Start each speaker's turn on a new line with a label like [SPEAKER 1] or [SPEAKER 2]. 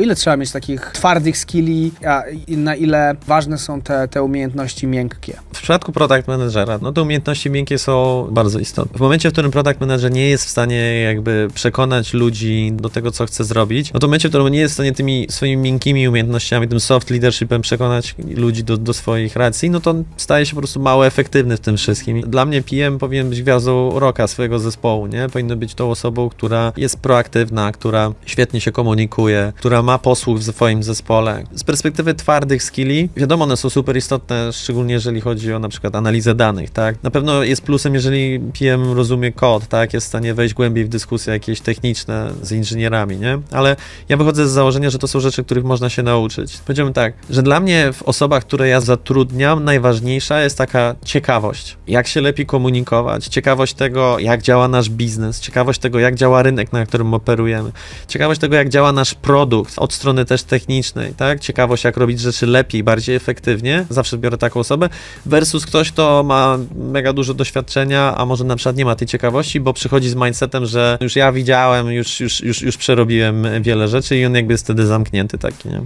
[SPEAKER 1] Ile trzeba mieć takich twardych skilli, a na ile ważne są te, te umiejętności miękkie?
[SPEAKER 2] Przypadku product managera, no to umiejętności miękkie są bardzo istotne. W momencie, w którym product manager nie jest w stanie jakby przekonać ludzi do tego, co chce zrobić, no to w momencie, w którym nie jest w stanie tymi swoimi miękkimi umiejętnościami, tym soft leadershipem przekonać ludzi do, do swoich racji, no to staje się po prostu mało efektywny w tym wszystkim. Dla mnie PM powinien być gwiazdą roka swojego zespołu, nie? Powinno być tą osobą, która jest proaktywna, która świetnie się komunikuje, która ma posłuch w swoim zespole. Z perspektywy twardych skilli, wiadomo, one są super istotne, szczególnie jeżeli chodzi o na przykład analizę danych, tak? Na pewno jest plusem, jeżeli PM rozumie kod, tak? Jest w stanie wejść głębiej w dyskusje jakieś techniczne z inżynierami, nie? Ale ja wychodzę z założenia, że to są rzeczy, których można się nauczyć. Powiedziałbym tak, że dla mnie w osobach, które ja zatrudniam, najważniejsza jest taka ciekawość. Jak się lepiej komunikować, ciekawość tego, jak działa nasz biznes, ciekawość tego, jak działa rynek, na którym operujemy, ciekawość tego, jak działa nasz produkt od strony też technicznej, tak? Ciekawość, jak robić rzeczy lepiej, bardziej efektywnie. Zawsze biorę taką osobę, versus ktoś, kto ma mega dużo doświadczenia, a może na przykład nie ma tej ciekawości, bo przychodzi z mindsetem, że już ja widziałem, już, już, już, już przerobiłem wiele rzeczy i on jakby jest wtedy zamknięty taki, nie?